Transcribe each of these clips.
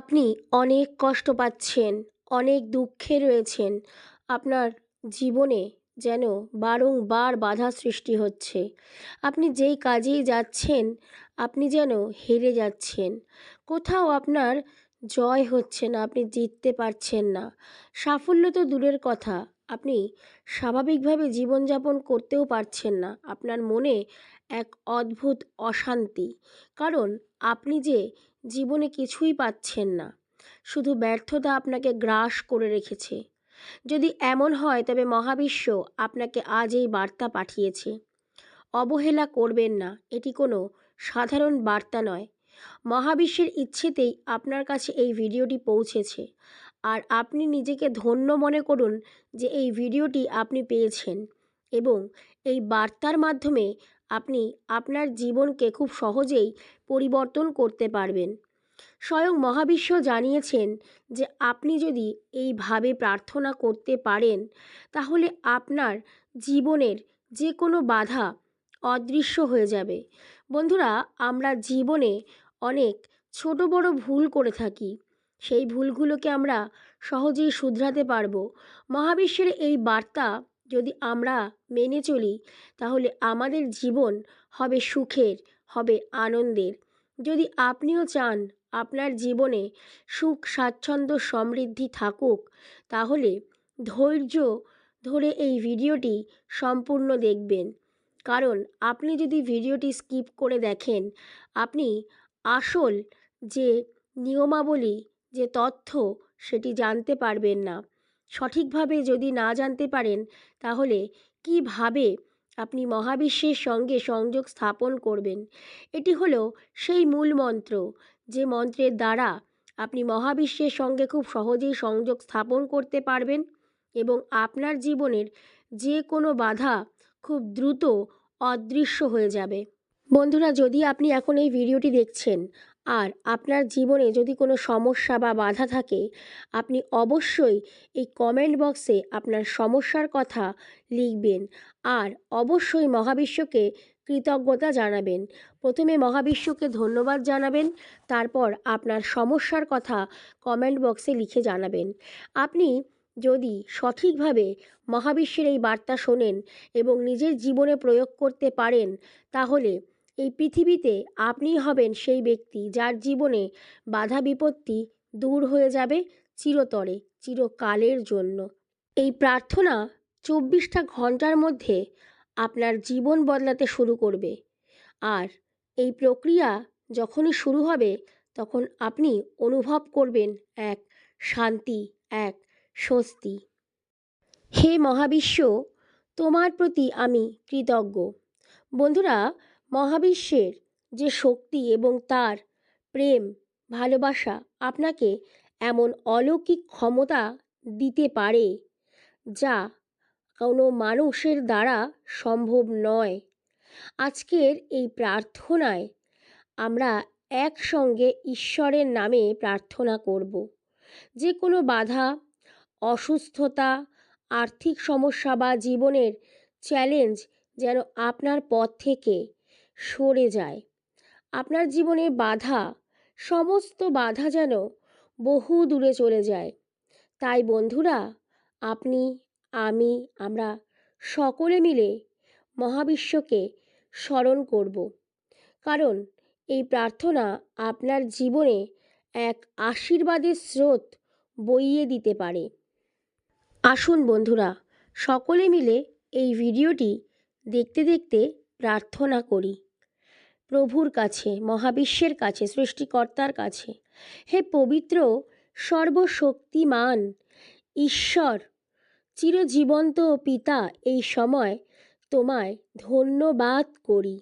আপনি অনেক কষ্ট পাচ্ছেন, অনেক দুঃখে রয়েছেন। আপনার জীবনে যেন বারংবার বাধা সৃষ্টি হচ্ছে। আপনি যেই কাজেই যাচ্ছেন, আপনি যেন হেরে যাচ্ছেন। কোথাও আপনার জয় হচ্ছে না, আপনি জিততে পারছেন না। সাফল্য তো দূরের কথা। আপনি স্বাভাবিকভাবে জীবনযাপন করতেও পারছেন না। আপনার মনে এক অদ্ভুত অশান্তি। কারণ আপনি যে জীবনে কিছুই পাচ্ছেন না, শুধু ব্যর্থতা আপনাকে গ্রাস করে রেখেছে। যদি এমন হয়, তবে মহাবিশ্ব আপনাকে আজ এই বার্তা পাঠিয়েছে। অবহেলা করবেন না, এটি কোনো সাধারণ বার্তা নয়। মহাবিশ্বের ইচ্ছেতেই আপনার কাছে এই ভিডিওটি পৌঁছেছে। আর আপনি নিজেকে ধন্য মনে করুন যে এই ভিডিওটি আপনি পেয়েছেন এবং এই বার্তার মাধ্যমে আপনি আপনার জীবনকে খুব সহজেই পরিবর্তন করতে পারবেন। স্বয়ং মহাবিশ্ব জানিয়েছেন যে আপনি যদি এইভাবে প্রার্থনা করতে পারেন, তাহলে আপনার জীবনের যে কোনো বাধা অদৃশ্য হয়ে যাবে। বন্ধুরা, আমরা জীবনে অনেক ছোট বড় ভুল করে থাকি। সেই ভুলগুলোকে আমরা সহজেই শুধরাতে পারব। মহাবিশ্বের এই বার্তা যদি আমরা মেনে চলি, তাহলে আমাদের জীবন হবে সুখের, হবে আনন্দের। যদি আপনিও চান আপনার জীবনে সুখ, স্বাচ্ছন্দ্য, সমৃদ্ধি থাকুক, তাহলে ধৈর্য ধরে এই ভিডিওটি সম্পূর্ণ দেখবেন। কারণ আপনি যদি ভিডিওটি স্কিপ করে দেখেন, আপনি আসল যে নিয়মাবলী, যে তথ্য, সেটি জানতে পারবেন না। সঠিকভাবে যদি না জানতে পারেন, তাহলে কীভাবে আপনি মহাবিশ্বের সঙ্গে সংযোগ স্থাপন করবেন? এটি হলো সেই মূল মন্ত্র, যে মন্ত্রের দ্বারা আপনি মহাবিশ্বের সঙ্গে খুব সহজেই সংযোগ স্থাপন করতে পারবেন এবং আপনার জীবনের যে কোনো বাধা খুব দ্রুত অদৃশ্য হয়ে যাবে। বন্ধুরা, যদি আপনি এখন এই ভিডিওটি দেখছেন আর আপনার জীবনে যদি কোনো সমস্যা বা বাধা থাকে, আপনি অবশ্যই এই কমেন্ট বক্সে আপনার সমস্যার কথা লিখবেন আর অবশ্যই মহাবিশ্বকে কৃতজ্ঞতা জানাবেন। প্রথমে মহাবিশ্বকে ধন্যবাদ জানাবেন, তারপর আপনার সমস্যার কথা কমেন্ট বক্সে লিখে জানাবেন। আপনি যদি সঠিকভাবে মহাবিশ্বের এই বার্তা শোনেন এবং নিজের জীবনে প্রয়োগ করতে পারেন, তাহলে এই পৃথিবীতে আপনি হবেন সেই ব্যক্তি যার জীবনে বাধা বিপত্তি দূর হয়ে যাবে চিরতরে, চিরকালের জন্য। এই প্রার্থনা চব্বিশটা ঘণ্টার মধ্যে আপনার জীবন বদলাতে শুরু করবে। আর এই প্রক্রিয়া যখনই শুরু হবে, তখন আপনি অনুভব করবেন এক শান্তি, এক স্বস্তি। হে মহাবিশ্ব, তোমার প্রতি আমি কৃতজ্ঞ। বন্ধুরা মহাবিশ্বের যে শক্তি এবং তার প্রেম, ভালোবাসা আপনাকে এমন অলৌকিক ক্ষমতা দিতে পারে, যা কোনো মানুষের দ্বারা সম্ভব নয়। আজকের এই প্রার্থনায় আমরা একসঙ্গে ঈশ্বরের নামে প্রার্থনা করব। যে কোনো বাধা, অসুস্থতা, আর্থিক সমস্যা বা জীবনের চ্যালেঞ্জ যেন আপনার পথ থেকে সরে যায়। আপনার জীবনে বাধা, সমস্ত বাধা যেন বহু দূরে চলে যায়। তাই বন্ধুরা, আপনি, আমি, আমরা সকলে মিলে মহাবিশ্বকে স্মরণ করব। কারণ এই প্রার্থনা আপনার জীবনে এক আশীর্বাদের স্রোত বইয়ে দিতে পারে। আসুন বন্ধুরা, সকলে মিলে এই ভিডিওটি দেখতে দেখতে প্রার্থনা করি। প্রভুর কাছে, মহাবিশ্বের কাছে, সৃষ্টিকর্তার কাছে। হে পবিত্র, সর্বশক্তিমান ঈশ্বর, চিরজীবন্ত পিতা এই সময় তোমায় ধন্যবাদ করি।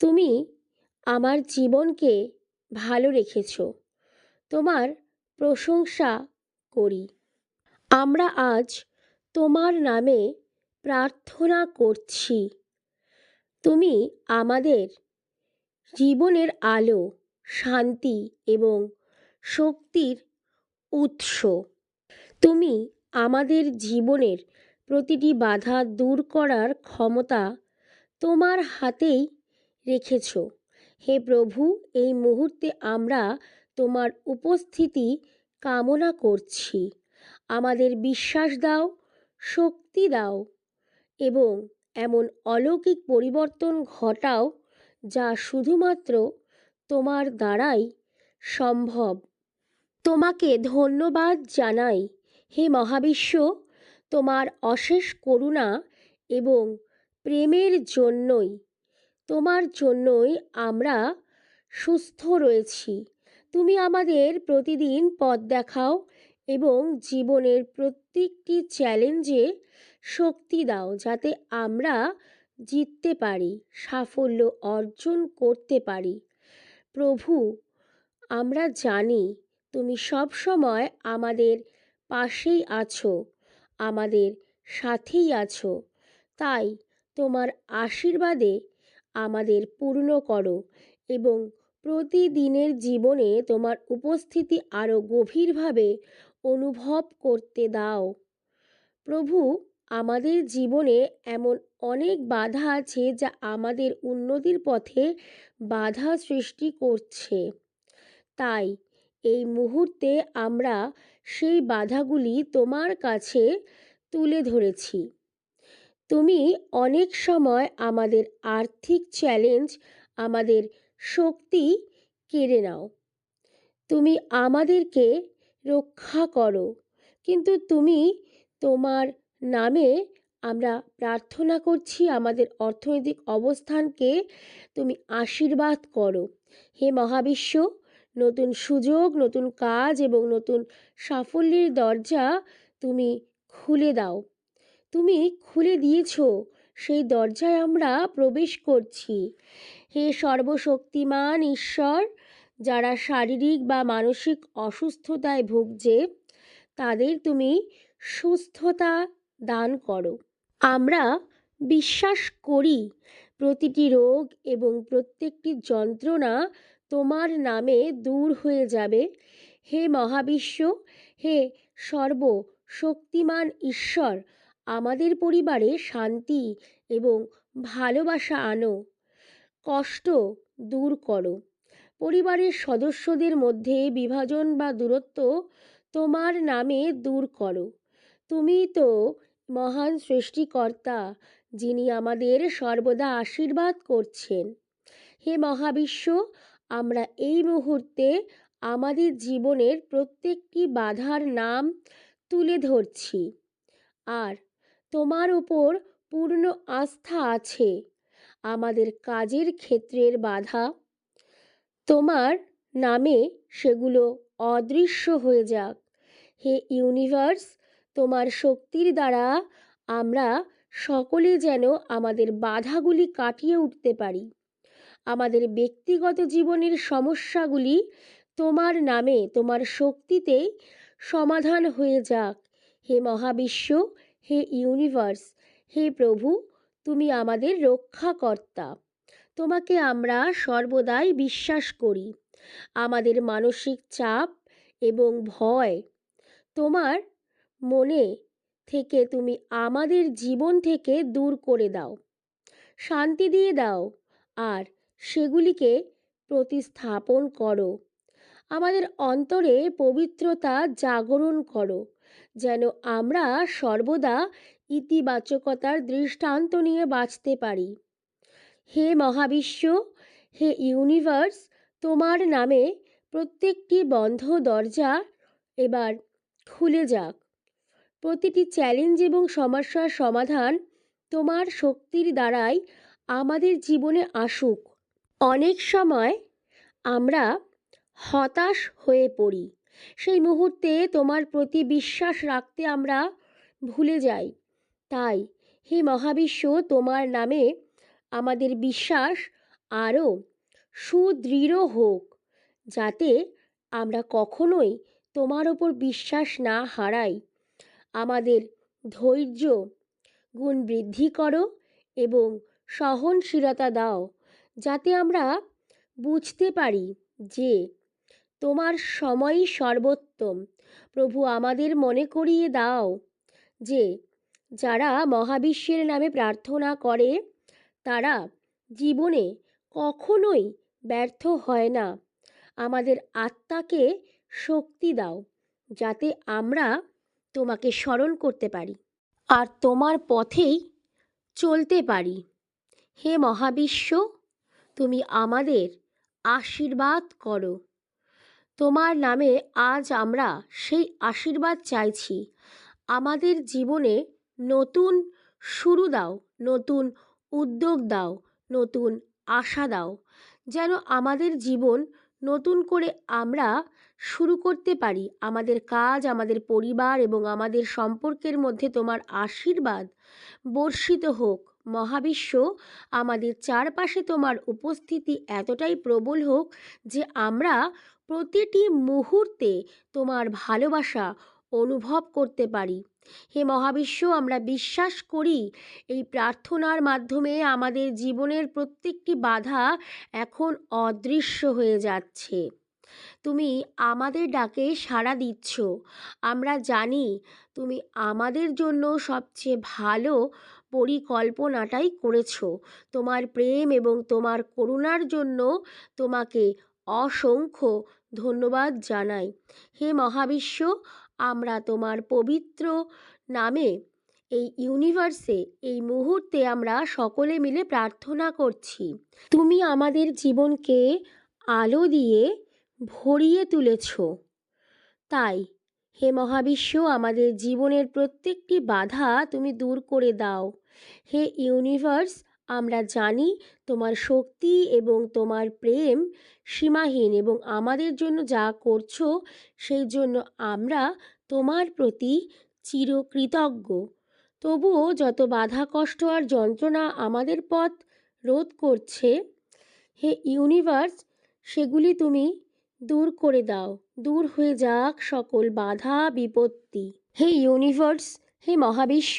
তুমি আমার জীবনকে ভালো রেখেছ, তোমার প্রশংসা করি। আমরা আজ তোমার নামে প্রার্থনা করছি। তুমি আমাদের জীবনের আলো, শান্তি এবং শক্তির উৎস। তুমি আমাদের জীবনের প্রতিটি বাধা দূর করার ক্ষমতা তোমার হাতেই রেখেছ। হে প্রভু, এই মুহূর্তে আমরা তোমার উপস্থিতি কামনা করছি। আমাদের বিশ্বাস দাও, শক্তি দাও এবং এমন অলৌকিক পরিবর্তন ঘটাও যা শুধুমাত্র তোমার দ্বারাই সম্ভব। তোমাকে ধন্যবাদ জানাই হে মহাবিশ্ব, তোমার অশেষ করুণা এবং প্রেমের জন্যই। তোমার জন্যই আমরা সুস্থ রয়েছি। তুমি আমাদের প্রতিদিন পথ দেখাও এবং জীবনের প্রত্যেকটি চ্যালেঞ্জে শক্তি দাও যাতে আমরা জিততে পারি, সাফল্য অর্জন করতে পারি। প্রভু, আমরা জানি তুমি সব সময় আমাদের পাশেই আছো, আমাদের সাথেই আছো। তাই তোমার আশীর্বাদে আমাদের পূর্ণ করো এবং প্রতিদিনের জীবনে তোমার উপস্থিতি আরও গভীরভাবে অনুভব করতে দাও। প্রভু আমাদের জীবনে এমন অনেক বাধা আছে যা আমাদের উন্নতির পথে বাধা সৃষ্টি করছে। তাই এই মুহূর্তে আমরা সেই বাধাগুলি তোমার কাছে তুলে ধরেছি। তুমি অনেক সময় আমাদের আর্থিক চ্যালেঞ্জ, আমাদের শক্তি কেড়ে নাও। তুমি আমাদেরকে রক্ষা করো, কিন্তু তুমি তোমার নামে আমরা প্রার্থনা করছি আমাদের অর্থনৈতিক অবস্থানকে তুমি আশীর্বাদ করো। হে মহাবিশ্ব, নতুন সুযোগ, নতুন কাজ এবং নতুন সাফল্যের দরজা তুমি খুলে দাও। তুমি খুলে দিয়েছ, সেই দরজায় আমরা প্রবেশ করছি। হে সর্বশক্তিমান ঈশ্বর, যারা শারীরিক বা মানসিক অসুস্থতায় ভুগছে, তাদের তুমি সুস্থতা দান করো। আমরা বিশ্বাস করি প্রতিটি রোগ এবং প্রত্যেকটি যন্ত্রণা তোমার নামে দূর হয়ে যাবে। হে মহাবিশ্ব, হে সর্ব শক্তিমান ঈশ্বর, আমাদের পরিবারে শান্তি এবং ভালোবাসা আনো। কষ্ট দূর করো। পরিবারের সদস্যদের মধ্যে বিভাজন বা দূরত্ব তোমার নামে দূর করো। তুমি তো মহান সৃষ্টিকর্তা, যিনি আমাদের সর্বদা আশীর্বাদ করছেন। হে মহাবিশ্ব, আমরা এই মুহূর্তে আমাদের জীবনের প্রত্যেকটি বাধার নাম তুলে ধরছি। আর তোমার উপর পূর্ণ আস্থা আছে আমাদের কাজের ক্ষেত্রের বাধা। তোমার নামে সেগুলো অদৃশ্য হয়ে যাক। হে ইউনিভার্স তোমার শক্তির দ্বারা আমরা সকলে যেন আমাদের বাধাগুলি কাটিয়ে উঠতে পারি। আমাদের ব্যক্তিগত জীবনের সমস্যাগুলি তোমার নামে, তোমার শক্তিতেই সমাধান হয়ে যাক। হে মহাবিশ্ব, হে ইউনিভার্স, হে প্রভু, তুমি আমাদের রক্ষাকর্তা। তোমাকে আমরা সর্বদাই বিশ্বাস করি। আমাদের মানসিক চাপ এবং ভয় তোমার মনে থেকে তুমি আমাদের জীবন থেকে দূর করে দাও, শান্তি দিয়ে দাও, আর সেগুলিকে প্রতিস্থাপন করো। আমাদের অন্তরে পবিত্রতা জাগরণ করো, যেন আমরা সর্বদা ইতিবাচকতার দৃষ্টান্ত নিয়ে বাঁচতে পারি। হে মহাবিশ্ব, হে ইউনিভার্স, তোমার নামে প্রত্যেকটি বন্ধ দরজা এবার খুলে যাক। প্রতিটি চ্যালেঞ্জ এবং সমস্যার সমাধান তোমার শক্তির দ্বারাই আমাদের জীবনে আসুক। অনেক সময় আমরা হতাশ হয়ে পড়ি। সেই মুহূর্তে তোমার প্রতি বিশ্বাস রাখতে আমরা ভুলে যাই। তাই হে মহাবিশ্ব, তোমার নামে আমাদের বিশ্বাস আরও সুদৃঢ় হোক, যাতে আমরা কখনোই তোমার ওপর বিশ্বাস না হারাই। আমাদের ধৈর্য, গুণ বৃদ্ধি করো এবং সহনশীলতা দাও, যাতে আমরা বুঝতে পারি যে তোমার সময়ই সর্বোত্তম। প্রভু আমাদের মনে করিয়ে দাও যে যারা মহাবিশ্বের নামে প্রার্থনা করে, তারা জীবনে কখনোই ব্যর্থ হয় না। আমাদের আত্মাকে শক্তি দাও, যাতে আমরা তোমাকে স্মরণ করতে পারি আর তোমার পথেই চলতে পারি। হে মহাবিশ্ব, তুমি আমাদের আশীর্বাদ করো। তোমার নামে আজ আমরা সেই আশীর্বাদ চাইছি। আমাদের জীবনে নতুন শুরু দাও, নতুন উদ্যোগ দাও, নতুন আশা দাও। যেন আমাদের জীবন নতুন করে আমরা শুরু করতে পারি। আমাদের কাজ, আমাদের পরিবার এবং আমাদের সম্পর্কের মধ্যে তোমার আশীর্বাদ বর্ষিত হোক। মহাবিশ্ব, আমাদের চারপাশে তোমার উপস্থিতি এতটাই প্রবল হোক যে আমরা প্রতিটি মুহূর্তে তোমার ভালোবাসা অনুভব করতে পারি। হে মহাবিশ্ব, আমরা বিশ্বাস করি এই প্রার্থনার মাধ্যমে আমাদের জীবনের প্রত্যেকটি বাধা এখন অদৃশ্য হয়ে যাচ্ছে। তুমি আমাদের ডাকে সাড়া দিচ্ছ। আমরা জানি তুমি আমাদের জন্য সবচেয়ে ভালো পরিকল্পনাটাই করেছ। তোমার প্রেম এবং তোমার করুণার জন্য তোমাকে অসংখ্য ধন্যবাদ জানাই। হে মহাবিশ্ব, আমরা তোমার পবিত্র নামে এই ইউনিভার্সে এই মুহূর্তে আমরা সকলে মিলে প্রার্থনা করছি। তুমি আমাদের জীবনকে আলো দিয়ে ভরিয়ে তুলেছ। তাই হে মহাবিশ্ব, আমাদের জীবনের প্রত্যেকটি বাধা তুমি দূর করে দাও। হে ইউনিভার্স, আমরা জানি তোমার শক্তি এবং তোমার প্রেম সীমাহীন এবং আমাদের জন্য যা করছ, সেই জন্য আমরা তোমার প্রতি চিরকৃতজ্ঞ। তবুও যত বাধা, কষ্ট আর যন্ত্রণা আমাদের পথ রোধ করছে, হে ইউনিভার্স, সেগুলি তুমি দূর করে দাও, দূর হয়ে যাক সকল বাধা, বিপত্তি। হে ইউনিভার্স, হে মহাবিশ্ব,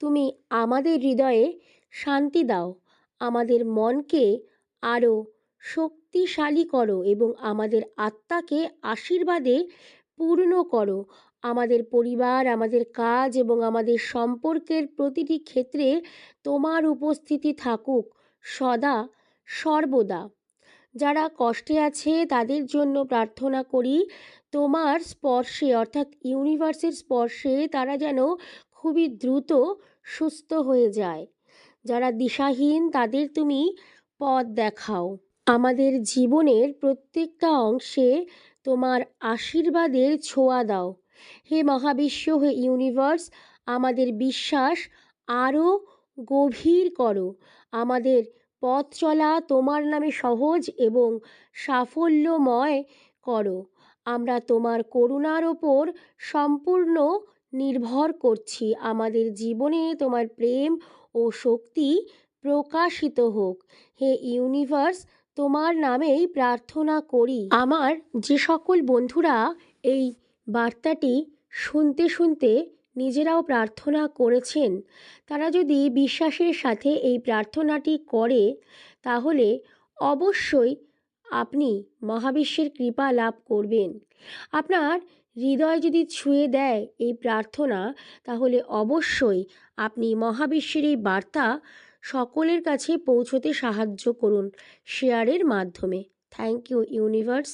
তুমি আমাদের হৃদয়ে শান্তি দাও, আমাদের মনকে আরও শক্তিশালী করো এবং আমাদের আত্মাকে আশীর্বাদে পূর্ণ করো। আমাদের পরিবার, আমাদের কাজ এবং আমাদের সম্পর্কের প্রতিটি ক্ষেত্রে তোমার উপস্থিতি থাকুক সদা, সর্বদা। যারা কষ্টে আছে তাদের জন্য প্রার্থনা করি, তোমার স্পর্শে, অর্থাৎ ইউনিভার্সের স্পর্শে তারা যেন খুবই দ্রুত সুস্থ হয়ে যায়। যারা দিশাহীন তাদের তুমি পথ দেখাও। আমাদের জীবনের প্রত্যেকটা অংশে তোমার আশীর্বাদের ছোঁয়া দাও। হে মহাবিশ্ব, হে ইউনিভার্স, আমাদের বিশ্বাস আরও গভীর করো। আমাদের পথ চলা তোমার নামে সহজ এবং সাফল্যময় করো। আমরা তোমার করুণার ওপর সম্পূর্ণ নির্ভর করছি। আমাদের জীবনে তোমার প্রেম ও শক্তি প্রকাশিত হোক। হে ইউনিভার্স, তোমার নামেই প্রার্থনা করি। আমার যে সকল বন্ধুরা এই বার্তাটি শুনতে শুনতে নিজেরাও প্রার্থনা করেছেন। তারা যদি বিশ্বাসের সাথে এই প্রার্থনাটি করে, তাহলে অবশ্যই আপনি মহাবিশ্বের কৃপা লাভ করবেন। আপনার হৃদয় যদি ছুঁয়ে দেয় এই প্রার্থনা, তাহলে অবশ্যই আপনি মহাবিশ্বের এই বার্তা সকলের কাছে পৌঁছতে সাহায্য করুন শেয়ারের মাধ্যমে। Thank you universe.